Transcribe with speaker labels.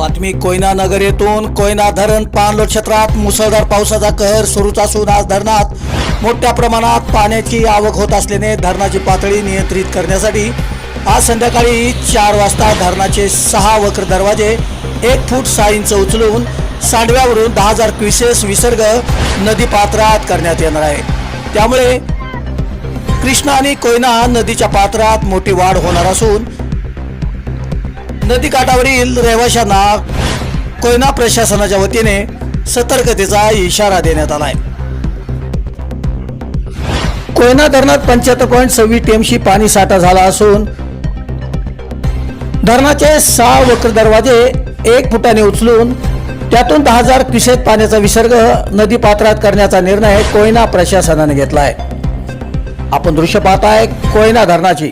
Speaker 1: बातमी कोयना नगर येथून कोयना धरण पाणलोट क्षेत्रात मुसळधार पावसाचा कहर सुरूच असून आज धरणात मोठ्या प्रमाणात पाण्याची आवक होत असल्याने धरणाची पातळी नियंत्रित करण्यासाठी आज संध्याकाळी चार वाजता धरणाचे सहा वक्र दरवाजे एक फूट सहा इंच उचलून सांडव्यावरून दहा हजार क्विसेस विसर्ग नदी पात्रात करण्यात येणार आहे. त्यामुळे कृष्णा आणि कोयना नदीच्या पात्रात मोठी वाढ होणार असून नदीकाठावरील रहिवाशांना कोयना प्रशासनाच्या वतीने सतर्कतेचा इशारा देण्यात आलाय. कोयना धरणात पंच्याहत्तर पॉईंट सव्वीस टीएमशी पाणी साठा झाला असून धरणाचे सहा वक्र दरवाजे एक फुटाने उचलून त्यातून दहा हजार क्युसेक पाण्याचा विसर्ग नदी पात्रात करण्याचा निर्णय कोयना प्रशासनाने घेतला आहे आपण दृश्य पाहताय कोयना धरणाची.